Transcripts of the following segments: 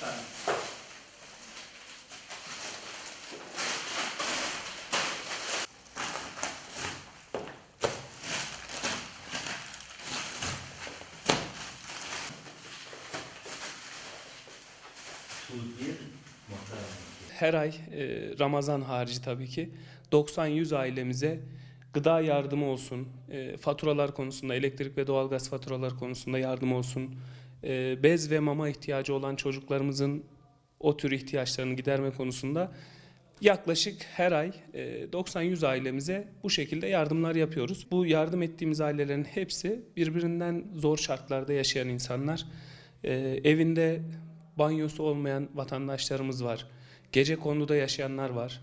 tane. Her ay e, Ramazan harici tabii ki 90-100 ailemize gıda yardımı olsun, e, faturalar konusunda, elektrik ve doğalgaz faturalar konusunda yardım olsun, e, bez ve mama ihtiyacı olan çocuklarımızın o tür ihtiyaçlarını giderme konusunda yaklaşık her ay e, 90-100 ailemize bu şekilde yardımlar yapıyoruz. Bu yardım ettiğimiz ailelerin hepsi birbirinden zor şartlarda yaşayan insanlar. E, evinde banyosu olmayan vatandaşlarımız var. Gece konuda yaşayanlar var.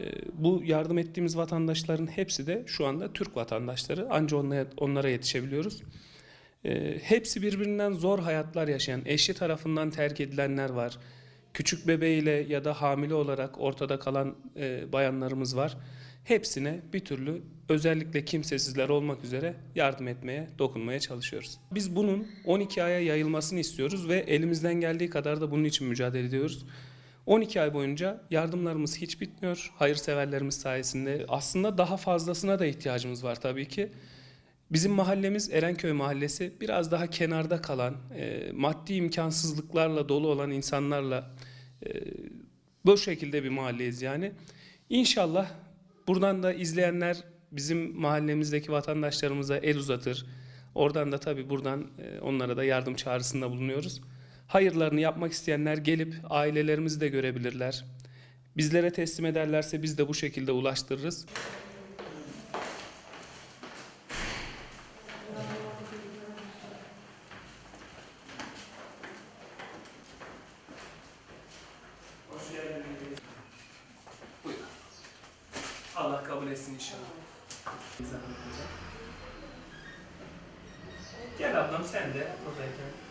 Ee, Bu yardım ettiğimiz vatandaşların hepsi de şu anda Türk vatandaşları. Anca onlara yetişebiliyoruz. Ee, Hepsi birbirinden zor hayatlar yaşayan, eşi tarafından terk edilenler var. Küçük bebeğiyle ya da hamile olarak ortada kalan e, bayanlarımız var. Hepsine bir türlü özellikle kimsesizler olmak üzere yardım etmeye, dokunmaya çalışıyoruz. Biz bunun 12 aya yayılmasını istiyoruz ve elimizden geldiği kadar da bunun için mücadele ediyoruz. 12 ay boyunca yardımlarımız hiç bitmiyor. Hayırseverlerimiz sayesinde aslında daha fazlasına da ihtiyacımız var tabii ki. Bizim mahallemiz Erenköy Mahallesi biraz daha kenarda kalan, e, maddi imkansızlıklarla dolu olan insanlarla e, bu şekilde bir mahalleyiz yani. İnşallah buradan da izleyenler bizim mahallemizdeki vatandaşlarımıza el uzatır. Oradan da tabii buradan e, onlara da yardım çağrısında bulunuyoruz. Hayırlarını yapmak isteyenler gelip ailelerimizi de görebilirler. Bizlere teslim ederlerse biz de bu şekilde ulaştırırız. Kabul etsin inşallah. Gel ablam sen de buradayken.